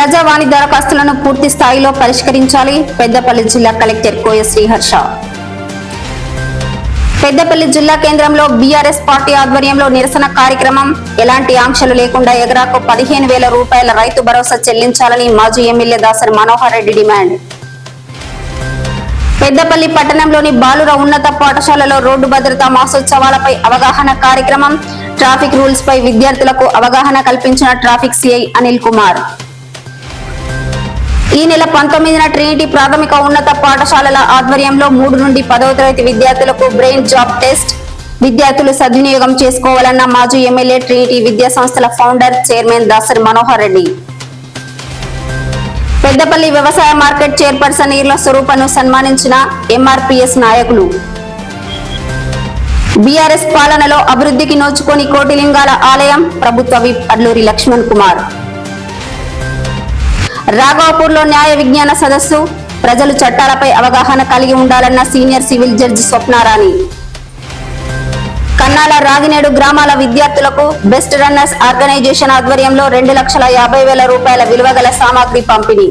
ప్రజావాణి దరఖాస్తులను పూర్తి స్థాయిలో పరిష్కరించాలి. పెద్దపల్లి జిల్లా కలెక్టర్ కోయ శ్రీహర్ష. పెద్దపల్లి జిల్లా కేంద్రంలో బీఆర్ఎస్ పార్టీ ఆధ్వర్యంలో నిరసన కార్యక్రమం. ఎలాంటి ఆంక్షలు లేకుండా ఎగరాకు పదిహేను వేల రూపాయల రైతు భరోసా చెల్లించాలని మాజీ ఎమ్మెల్యే దాసరి మనోహర్ రెడ్డి డిమాండ్. పెద్దపల్లి పట్టణంలోని బాలుర ఉన్నత పాఠశాలలో రోడ్డు భద్రతా మాసోత్సవాలపై అవగాహన కార్యక్రమం. ట్రాఫిక్ రూల్స్ పై విద్యార్థులకు అవగాహన కల్పించిన ట్రాఫిక్ సిఐ అనిల్ కుమార్. ఈ నెల పంతొమ్మిదిన ట్రినిటీ ప్రాథమిక ఉన్నత పాఠశాలల ఆధ్వర్యంలో మూడు నుండి పదవ తరగతి విద్యార్థులకు బ్రెయిన్ జాబ్ టెస్ట్ విద్యార్థులు సద్వినియోగం చేసుకోవాలన్న మాజీ ఎమ్మెల్యే ట్రినిటీ విద్యా సంస్థల ఫౌండర్ చైర్మన్ దాసరి మనోహర్ రెడ్డి. పెద్దపల్లి వ్యవసాయ మార్కెట్ చైర్పర్సన్ ఈర్ల స్వరూపను సన్మానించిన ఎంఆర్పిఎస్ నాయకులు. బీఆర్ఎస్ పాలనలో అభివృద్ధికి నోచుకొని కోటిలింగాల ఆలయం ప్రభుత్వ విప్ అడ్లూరి లక్ష్మణ్ కుమార్. రాఘవపూర్లో న్యాయ విజ్ఞాన సదస్సు. ప్రజలు చట్టాలపై అవగాహన కలిగి ఉండాలన్న senior civil judge Swapnarani. Kannala Ragineedu గ్రామాల విద్యార్థులకు బెస్ట్ రన్నర్స్ ఆర్గనైజేషన్ ఆధ్వర్యంలో రెండు లక్షల యాభై వేల రూపాయల విలువ గల సామాగ్రి పంపిణీ.